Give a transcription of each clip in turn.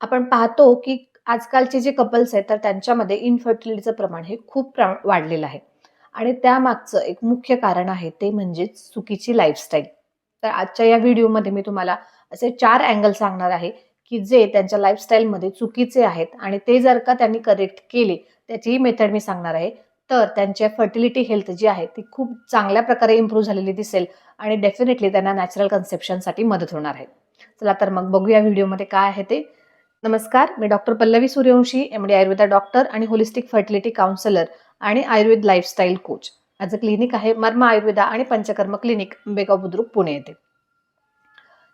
आपण पाहतो की आजकालचे जे कपल्स आहेत तर त्यांच्यामध्ये इनफर्टिलिटीचं प्रमाण हे खूप प्रा वाढलेलं आहे. आणि त्यामागचं एक मुख्य कारण आहे ते म्हणजे चुकीची लाईफस्टाईल तर आजच्या या व्हिडिओमध्ये मी तुम्हाला असे चार अँगल सांगणार आहे की जे त्यांच्या लाईफस्टाईलमध्ये चुकीचे आहेत आणि ते जर का त्यांनी करेक्ट केले त्याचीही मेथड मी सांगणार आहे. तर त्यांच्या फर्टिलिटी हेल्थ जी आहे ती खूप चांगल्या प्रकारे इम्प्रूव्ह झालेली दिसेल आणि डेफिनेटली त्यांना नॅचरल कन्सेप्शनसाठी मदत होणार आहे. चला तर मग बघूया व्हिडिओमध्ये काय आहे ते. नमस्कार मी doctor Pallavi Suryavanshi M D Ayurveda doctor आणि होलिस्टिक फर्टिलिटी काउन्सिलर आणि आयुर्वेद लाईफस्टाईल कोच. माझं क्लिनिक आहे मर्म आयुर्वेदा आणि पंचकर्म क्लिनिक अंबेगाव बुद्रुक पुणे येथे.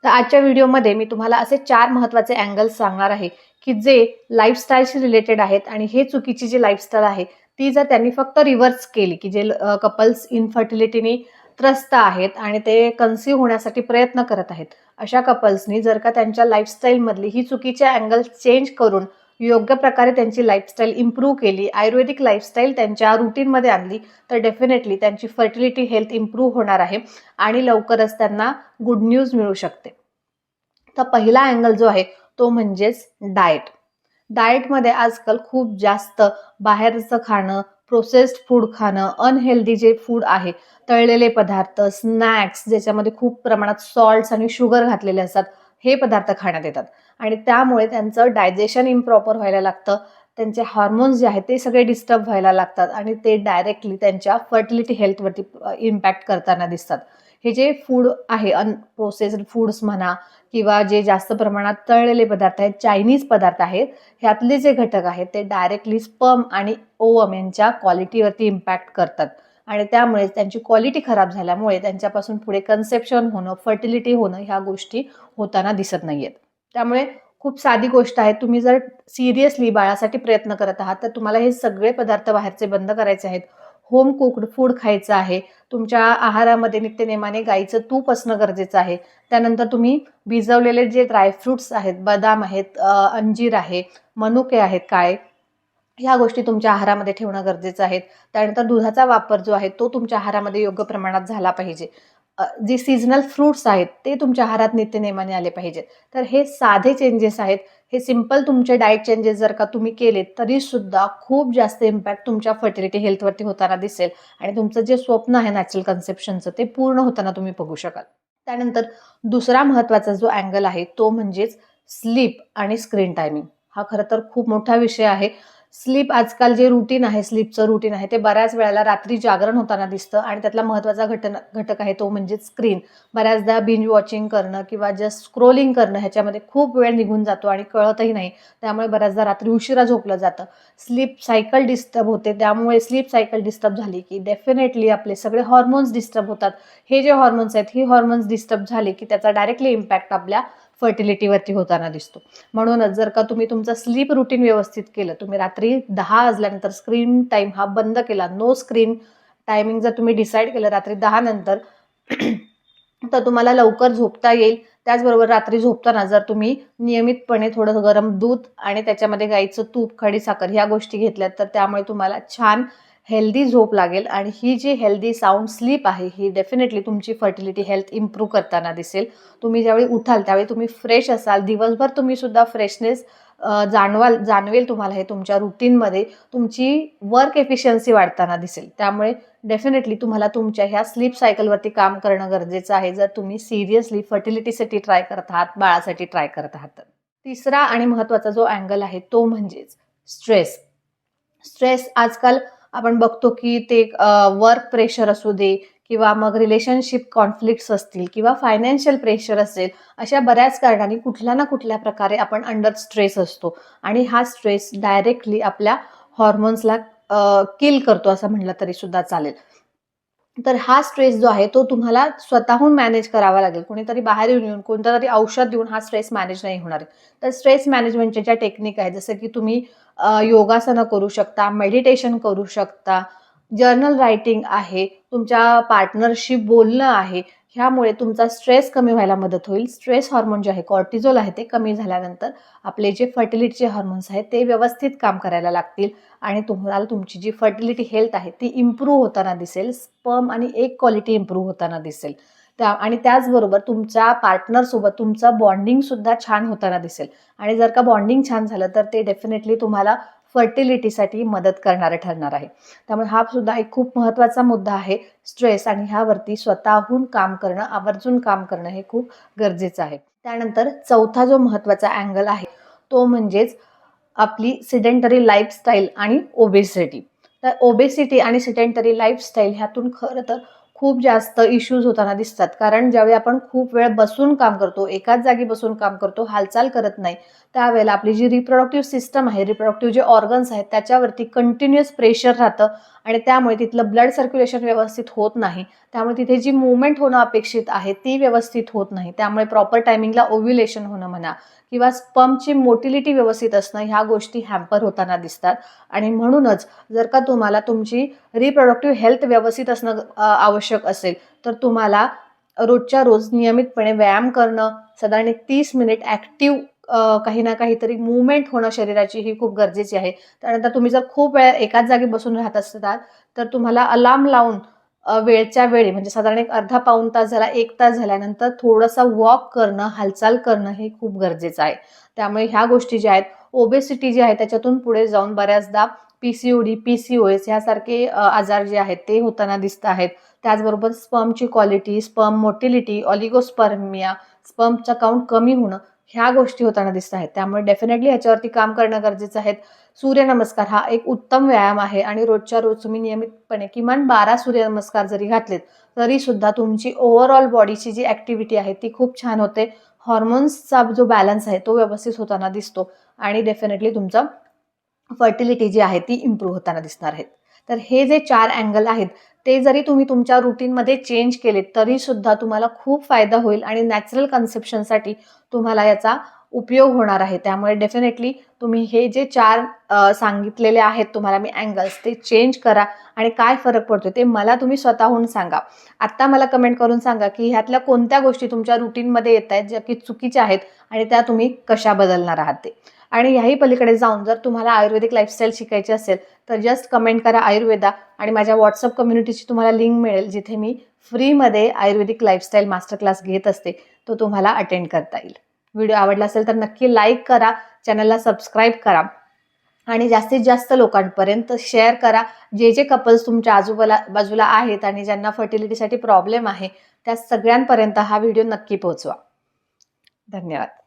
तर आजच्या व्हिडिओमध्ये मी तुम्हाला असे चार महत्त्वाचे अँगल्स सांगणार आहे की जे लाईफस्टाईलशी रिलेटेड आहेत आणि हे चुकीची जी लाईफस्टाईल आहे ती जर त्यांनी फक्त रिव्हर्स केली की जे कपल्स इनफर्टिलिटीनी त्रस्त आहेत आणि ते कन्सिव्ह होण्यासाठी प्रयत्न करत आहेत. अशा कपल्सनी जर का त्यांच्या लाईफस्टाईलमधली ही चुकीच्या अँगल चेंज करून योग्य प्रकारे त्यांची लाईफस्टाईल इम्प्रूव्ह केली आयुर्वेदिक लाईफस्टाईल त्यांच्या रुटीनमध्ये आणली तर डेफिनेटली त्यांची फर्टिलिटी हेल्थ इम्प्रूव्ह होणार आहे आणि लवकरच त्यांना गुड न्यूज मिळू शकते. तर पहिला अँगल जो आहे तो म्हणजेच डाएट डाएटमध्ये आजकाल खूप जास्त बाहेरचं खाणं प्रोसेस्ड फूड खाणं अनहेल्दी जे फूड आहे तळलेले पदार्थ स्नॅक्स ज्याच्यामध्ये खूप प्रमाणात सॉल्ट्स आणि शुगर घातलेले असतात हे पदार्थ खाण्यात येतात. आणि त्यामुळे त्यांचं डायजेशन इम्प्रॉपर व्हायला लागतं त्यांचे हार्मोन्स जे आहेत ते सगळे डिस्टर्ब व्हायला लागतात आणि ते डायरेक्टली त्यांच्या फर्टिलिटी हेल्थवरती इम्पॅक्ट करताना दिसतात. हे जे फूड आहे अनप्रोसेस्ड फूड्स म्हणा किंवा जे जास्त प्रमाणात तळलेले पदार्थ आहेत चायनीज पदार्थ आहेत ह्यातले जे घटक आहेत ते डायरेक्टली स्पम आणि ओवम यांच्या क्वालिटीवरती इम्पॅक्ट करतात. आणि त्यामुळे त्यांची क्वालिटी खराब झाल्यामुळे त्यांच्यापासून पुढे कन्सेप्शन होणं फर्टिलिटी होणं ह्या गोष्टी होताना दिसत नाही आहेत त्यामुळे खूप साधी गोष्ट आहे तुम्ही जर सिरियसली बाळासाठी प्रयत्न करत आहात तर तुम्हाला हे सगळे पदार्थ बाहेरचे बंद करायचे आहेत. होम कुक्ड फूड खायचं आहे तुमच्या आहारामध्ये नित्यनेमाने गाईचं तूप असणं गरजेचं आहे. त्यानंतर तुम्ही भिजवलेले जे ड्रायफ्रुट्स आहेत बदाम आहेत अंजीर आहे मनुके आहेत काय ह्या गोष्टी तुमच्या आहारामध्ये ठेवणं गरजेचं आहे. त्यानंतर दुधाचा वापर जो आहे तो तुमच्या आहारामध्ये योग्य प्रमाणात झाला पाहिजे. जे सीझनल फ्रूट्स आहेत ते तुमच्या आहारात नित्यनेमाने आले पाहिजेत. तर हे साधे चेंजेस आहेत. हे सिंपल तुमचे डाएट चेंजेस जर का तुम्ही केले तरी सुद्धा खूप जास्त इम्पॅक्ट तुमच्या फर्टिलिटी हेल्थवरती होताना दिसेल. आणि तुमचं जे स्वप्न आहे नॅचरल कन्सेप्शनचं ते पूर्ण होताना तुम्ही बघू शकाल. त्यानंतर दुसरा महत्त्वाचा जो अँगल आहे तो म्हणजेच स्लीप आणि स्क्रीन टायमिंग हा खरं तर खूप मोठा विषय आहे. स्लीप आजकाल जे रुटीन आहे स्लीपचं रुटीन आहे ते बऱ्याच वेळेला रात्री जागरण होताना दिसतं आणि त्यातला महत्त्वाचा घटन घटक आहे तो म्हणजे स्क्रीन. बऱ्याचदा बिंज वॉचिंग करणं किंवा जस्ट स्क्रोलिंग करणं ह्याच्यामध्ये खूप वेळ निघून जातो आणि कळतही नाही. त्यामुळे बऱ्याचदा रात्री उशिरा झोपलं जातं. स्लीप सायकल डिस्टर्ब होते. त्यामुळे स्लीप सायकल डिस्टर्ब झाली की डेफिनेटली आपले सगळे हॉर्मोन्स डिस्टर्ब होतात. हे जे हॉर्मोन्स आहेत ही हॉर्मोन्स डिस्टर्ब झाले की त्याचा डायरेक्टली इम्पॅक्ट आपल्या फर्टिलिटीवरती होताना दिसतो. म्हणूनच जर का तुम्ही तुमचं स्लीप रुटीन व्यवस्थित केलं तुम्ही रात्री दहा वाजल्यानंतर स्क्रीन टाईम हा बंद केला नो स्क्रीन टायमिंग जर तुम्ही डिसाईड केलं रात्री दहा नंतर तर तुम्हाला लवकर झोपता येईल. त्याचबरोबर रात्री झोपताना जर तुम्ही नियमितपणे थोडं गरम दूध आणि त्याच्यामध्ये गाईचं तूप खडी साखर ह्या गोष्टी घेतल्यात तर त्यामुळे तुम्हाला छान हेल्दी झोप लागेल आणि ही जी हेल्दी साऊंड स्लीप आहे ही डेफिनेटली तुमची फर्टिलिटी हेल्थ इम्प्रूव्ह करताना दिसेल. तुम्ही ज्यावेळी उठाल त्यावेळी तुम्ही फ्रेश असाल. दिवसभर तुम्ही सुद्धा फ्रेशनेस जाणवाल जाणवेल तुम्हाला हे तुमच्या रुटीनमध्ये तुमची वर्क एफिशियन्सी वाढताना दिसेल. त्यामुळे डेफिनेटली तुम्हाला तुमच्या ह्या स्लीप सायकलवरती काम करणं गरजेचं आहे. जर तुम्ही सिरियसली फर्टिलिटीसाठी ट्राय करत आहात बाळासाठी ट्राय करत आहात तर. तिसरा आणि महत्त्वाचा जो अँगल आहे तो म्हणजेच स्ट्रेस स्ट्रेस आजकाल आपण बघतो की ते वर्क प्रेशर असू दे किंवा मग रिलेशनशिप कॉन्फ्लिक्ट्स असतील किंवा फायनान्शियल प्रेशर असेल अशा बऱ्याच कारणाने कुठल्या ना कुठल्या प्रकारे आपण अंडर स्ट्रेस असतो. आणि हा स्ट्रेस डायरेक्टली आपल्या हॉर्मोन्सला किल करतो असं म्हणलं तरी सुद्धा चालेल. तर हा स्ट्रेस जो आहे तो तुम्हाला स्वतःहून मॅनेज करावा लागेल. कोणीतरी बाहेर येऊन येऊन कोणतं तरी औषध देऊन हा स्ट्रेस मॅनेज नाही होणार तर स्ट्रेस मॅनेजमेंटच्या ज्या टेक्निक आहेत जसं की तुम्ही योगासनं करू शकता मेडिटेशन करू शकता जर्नल रायटिंग आहे तुमच्या पार्टनरशी बोलणं आहे ह्यामुळे तुमचा स्ट्रेस कमी व्हायला मदत होईल. स्ट्रेस हॉर्मोन जे आहे कॉर्टिझोल आहे ते कमी झाल्यानंतर आपले जे फर्टिलिटीचे हॉर्मोन्स आहेत ते व्यवस्थित काम करायला लागतील आणि तुम्हाला तुमची जी फर्टिलिटी हेल्थ आहे ती इम्प्रूव्ह होताना दिसेल. स्पर्म आणि एक क्वालिटी इम्प्रूव्ह होताना दिसेल. त्या आणि त्याचबरोबर तुमच्या पार्टनरसोबत तुमचं बॉन्डिंगसुद्धा छान होताना दिसेल. आणि जर का बॉन्डिंग छान झालं तर ते डेफिनेटली तुम्हाला फर्टिलिटीसाठी मदत करणारं ठरणार आहे. त्यामुळे हा सुद्धा एक खूप महत्त्वाचा मुद्दा आहे. स्ट्रेस आणि ह्यावरती स्वतःहून काम करणं आवर्जून काम करणं हे खूप गरजेचं आहे. त्यानंतर चौथा जो महत्त्वाचा अँगल आहे तो म्हणजेच आपली सिडेंटरी लाईफस्टाईल आणि ओबेसिटी तर ओबेसिटी आणि सिडेंटरी लाईफस्टाईल ह्यातून खरं तर खूप जास्त इश्यूज होताना दिसतात. कारण ज्यावेळी आपण खूप वेळ बसून काम करतो एकाच जागी बसून काम करतो हालचाल करत नाही त्यावेळेला आपली जी रिप्रोडक्टिव्ह सिस्टम आहे रिप्रोडक्टिव्ह जे ऑर्गन्स आहेत त्याच्यावरती कंटिन्युअस प्रेशर राहतं आणि त्यामुळे तिथलं ब्लड सर्क्युलेशन व्यवस्थित होत नाही. त्यामुळे तिथे जी मुवमेंट होणं अपेक्षित आहे ती व्यवस्थित होत नाही. त्यामुळे प्रॉपर टायमिंगला ओव्ह्युलेशन होणं म्हणा किंवा स्पमची मोटिलिटी व्यवस्थित असणं ह्या गोष्टी हॅम्पर होताना दिसतात. आणि म्हणूनच जर का तुम्हाला तुमची रिप्रोडक्टिव्ह हेल्थ व्यवस्थित असणं आवश्यक असेल तर तुम्हाला रोजच्या रोज नियमितपणे व्यायाम करणं साधारण एक तीस मिनिट ॲक्टिव्ह काही ना काहीतरी मुवमेंट होणं शरीराची ही खूप गरजेची आहे. त्यानंतर तुम्ही जर खूप वेळ एकाच जागी बसून राहत असतात तर तुम्हाला अलार्म लावून वेळच्या वेळी म्हणजे साधारण एक अर्धा पाऊण तास झाला एक तास झाल्यानंतर थोडंसं वॉक करणं हालचाल करणं हे खूप गरजेचं आहे. त्यामुळे ह्या गोष्टी ज्या आहेत ओबेसिटी जी आहे त्याच्यातून पुढे जाऊन बऱ्याचदा P C O D P C O S ह्यासारखे आजार जे आहेत ते होताना दिसत आहेत. त्याचबरोबर स्पर्मची क्वालिटी स्पर्म मोटिलिटी ऑलिगोस्पर्मिया स्पर्मचं काउंट कमी होणं ह्या गोष्टी होताना दिसत आहेत. त्यामुळे डेफिनेटली ह्याच्यावरती काम करणं गरजेचं आहे. सूर्यनमस्कार हा एक उत्तम व्यायाम आहे आणि रोजच्या रोज तुम्ही नियमितपणे किमान बारा सूर्यनमस्कार जरी घातलेत तरी सुद्धा तुमची ओव्हरऑल बॉडीची जी ॲक्टिव्हिटी आहे ती खूप छान होते. हॉर्मोन्सचा जो बॅलन्स आहे तो व्यवस्थित होताना दिसतो आणि डेफिनेटली तुमचं फर्टिलिटी जी आहे ती इम्प्रूव्ह होताना दिसणार आहेत तर हे जे चार अँगल आहेत ते जरी तुम्ही तुमच्या रुटीनमध्ये चेंज केले तरी सुद्धा तुम्हाला खूप फायदा होईल आणि नॅचरल कन्सेप्शनसाठी तुम्हाला याचा उपयोग होणार आहे. त्यामुळे डेफिनेटली तुम्ही हे जे चार सांगितलेले आहेत तुम्हाला मी अँगल्स ते चेंज करा आणि काय फरक पडतो ते मला तुम्ही स्वतःहून सांगा. आत्ता मला कमेंट करून सांगा की ह्यातल्या कोणत्या गोष्टी तुमच्या रुटीनमध्ये येत आहेत ज्या की चुकीच्या आहेत आणि त्या तुम्ही कशा बदलणार आहात ते. आणि ह्याही पलीकडे जाऊन जर तुम्हाला आयुर्वेदिक लाईफस्टाईल शिकायची असेल तर जस्ट कमेंट करा आयुर्वेदा आणि माझ्या व्हॉट्सअप कम्युनिटीची तुम्हाला लिंक मिळेल जिथे मी फ्रीमध्ये आयुर्वेदिक लाईफस्टाईल मास्टर क्लास घेत असते तो तुम्हाला अटेंड करता येईल. व्हिडिओ आवडला असेल तर नक्की लाईक करा चॅनलला सबस्क्राईब करा आणि जास्तीत जास्त लोकांपर्यंत शेअर करा. जे जे कपल्स तुमच्या आजूबाला बाजूला आहेत आणि ज्यांना फर्टिलिटीसाठी प्रॉब्लेम आहे त्या सगळ्यांपर्यंत हा व्हिडिओ नक्की पोहोचवा. धन्यवाद.